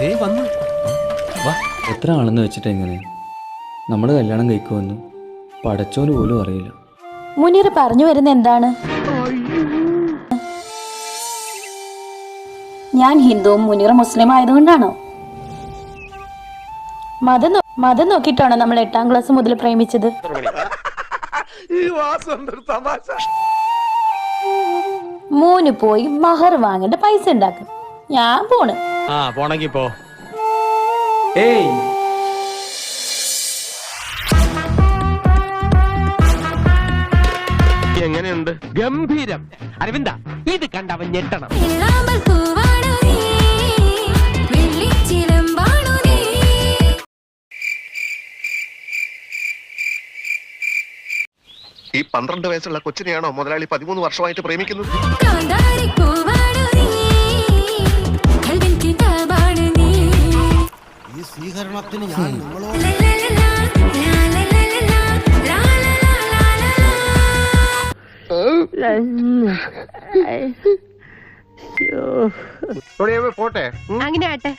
ദേ വന്നു. വാ എത്ര ആണെന്ന് വെച്ചിട്ട് എങ്ങനെ നമ്മൾ കല്യാണം കഴിക്കുമെന്ന് പടച്ചോന് പോലും അറിയില്ല. മുനീർ പറഞ്ഞു വരുന്ന എന്താണ്? ഞാൻ ഹിന്ദുവും മുനീർ മുസ്ലിം ആയതുകൊണ്ടാണോ? മതം നോ- മതം നോക്കിയിട്ടാണോ നമ്മൾ എട്ടാം ക്ലാസ് മുതൽ പ്രേമിച്ചത്? മൂന്ന് പോയി മഹർ വാങ്ങിട്ട് പൈസ ഉണ്ടാക്കും. ഞാൻ പോണ്. ആ പോണെങ്കി പോ. ഏയ്. എങ്ങനെയുണ്ട്? ഗംഭീരം. അരവിന്ദ ഇത് കണ്ടവൻ ഞെട്ടണം. ഈ പന്ത്രണ്ട് വയസ്സുള്ള കൊച്ചിനെയാണോ മുതലാളി പതിമൂന്ന് വർഷമായിട്ട് പ്രേമിക്കുന്നത്? സ്വീകരണത്തിന് ഞാൻ നിങ്ങളോട്. പോട്ടെ അങ്ങനെ ആട്ടെ